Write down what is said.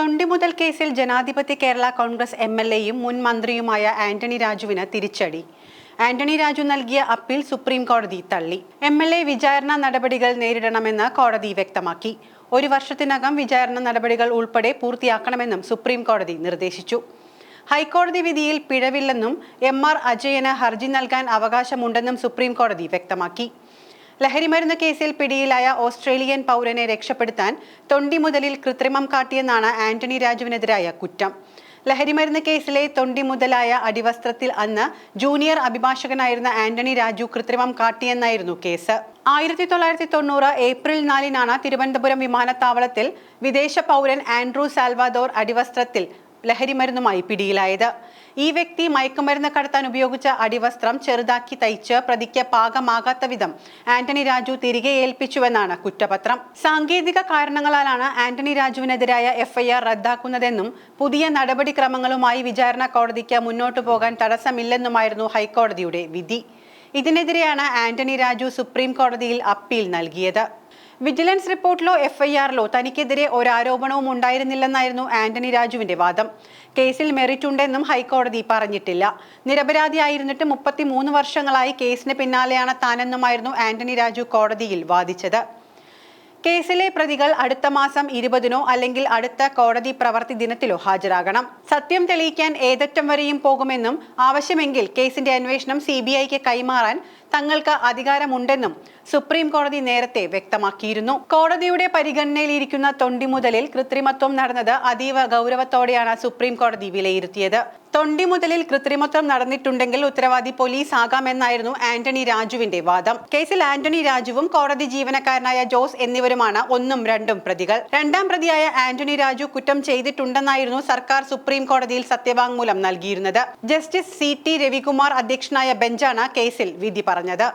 തൊണ്ടിമുതൽ കേസിൽ ജനാധിപത്യ Kerala Congress M L എയും മുൻ മന്ത്രിയുമായ ആന്റണി രാജുവിന് തിരിച്ചടി. ആന്റണി രാജു നൽകിയ അപ്പീൽ സുപ്രീം കോടതി തള്ളി. എം എൽ എ വിചാരണ നടപടികൾ നേരിടണമെന്ന് കോടതി വ്യക്തമാക്കി. ഒരു വർഷത്തിനകം വിചാരണ നടപടികൾ ഉൾപ്പെടെ പൂർത്തിയാക്കണമെന്നും സുപ്രീം കോടതി നിർദ്ദേശിച്ചു. ഹൈക്കോടതി വിധിയിൽ പിഴവില്ലെന്നും എം ആർ അജയന് ഹർജി നൽകാൻ അവകാശമുണ്ടെന്നും സുപ്രീം കോടതി വ്യക്തമാക്കി. ലഹരിമരുന്ന് കേസിൽ പിടിയിലായ ഓസ്ട്രേലിയൻ പൗരനെ രക്ഷപ്പെടുത്താൻ തൊണ്ടിമുതലിൽ കൃത്രിമം കാട്ടിയെന്നാണ് ആന്റണി രാജുവിനെതിരായ കുറ്റം. ലഹരിമരുന്ന് കേസിലെ തൊണ്ടി മുതലായ അടിവസ്ത്രത്തിൽ അന്ന് ജൂനിയർ അഭിഭാഷകനായിരുന്ന ആന്റണി രാജു കൃത്രിമം കാട്ടിയെന്നായിരുന്നു കേസ്. ആയിരത്തി തൊള്ളായിരത്തി തൊണ്ണൂറ് ഏപ്രിൽ നാലിനാണ് തിരുവനന്തപുരം വിമാനത്താവളത്തിൽ വിദേശ പൗരൻ ആൻഡ്രൂ സാൽവാദോർ അടിവസ്ത്രത്തിൽ ലഹരിമരുന്നുമായി പിടിയിലായത്. ഈ വ്യക്തി മയക്കുമരുന്ന് കടത്താൻ ഉപയോഗിച്ച അടിവസ്ത്രം ചെറുതാക്കി തയ്ച്ച് പ്രതിക്ക് പാകമാകാത്ത വിധം ആന്റണി രാജു തിരികെ ഏൽപ്പിച്ചുവെന്നാണ് കുറ്റപത്രം. സാങ്കേതിക കാരണങ്ങളാലാണ് ആന്റണി രാജുവിനെതിരായ എഫ്ഐആർ റദ്ദാക്കുന്നതെന്നും പുതിയ നടപടിക്രമങ്ങളുമായി വിചാരണ കോടതിക്ക് മുന്നോട്ടു പോകാൻ തടസ്സമില്ലെന്നുമായിരുന്നു ഹൈക്കോടതിയുടെ വിധി. ഇതിനെതിരെയാണ് ആന്റണി രാജു സുപ്രീം കോടതിയിൽ അപ്പീൽ നൽകിയത്. വിജിലൻസ് റിപ്പോർട്ടിലോ എഫ്ഐആറിലോ തനിക്കെതിരെ ഒരാരോപണവും ഉണ്ടായിരുന്നില്ലെന്നായിരുന്നു ആന്റണി രാജുവിന്റെ വാദം. കേസിൽ മെറിറ്റ് ഉണ്ടെന്നും ഹൈക്കോടതി പറഞ്ഞിട്ടില്ല. നിരപരാധിയായിരുന്നിട്ട് മുപ്പത്തിമൂന്ന് വർഷങ്ങളായി കേസിന് പിന്നാലെയാണ് താനെന്നുമായിരുന്നു ആന്റണി രാജു കോടതിയിൽ വാദിച്ചത്. കേസിലെ പ്രതികൾ അടുത്ത മാസം ഇരുപതിനോ അല്ലെങ്കിൽ അടുത്ത കോടതി പ്രവർത്തി ദിനത്തിലോ ഹാജരാകണം. സത്യം തെളിയിക്കാൻ ഏതറ്റം വരെയും പോകുമെന്നും ആവശ്യമെങ്കിൽ കേസിന്റെ അന്വേഷണം സി കൈമാറാൻ തങ്ങൾക്ക് അധികാരമുണ്ടെന്നും സുപ്രീം കോടതി നേരത്തെ വ്യക്തമാക്കിയിരുന്നു. കോടതിയുടെ പരിഗണനയിലിരിക്കുന്ന തൊണ്ടിമുതലിൽ കൃത്രിമത്വം നടന്നത് അതീവ ഗൗരവത്തോടെയാണ് സുപ്രീം കോടതി വിലയിരുത്തിയത്. തൊണ്ടിമുതലിൽ കൃത്രിമത്വം നടന്നിട്ടുണ്ടെങ്കിൽ ഉത്തരവാദി പോലീസ് ആകാമെന്നായിരുന്നു ആന്റണി രാജുവിന്റെ വാദം. കേസിൽ ആന്റണി രാജുവും കോടതി ജീവനക്കാരനായ ജോസ് എന്നിവരുമാണ് ഒന്നും രണ്ടും പ്രതികൾ. രണ്ടാം പ്രതിയായ ആന്റണി രാജു കുറ്റം ചെയ്തിട്ടുണ്ടെന്നായിരുന്നു സർക്കാർ സുപ്രീം കോടതിയിൽ സത്യവാങ്മൂലം നൽകിയിരുന്നത്. ജസ്റ്റിസ് സി ടി രവികുമാർ അധ്യക്ഷനായ ബെഞ്ചാണ് കേസിൽ വിധി പറഞ്ഞത്.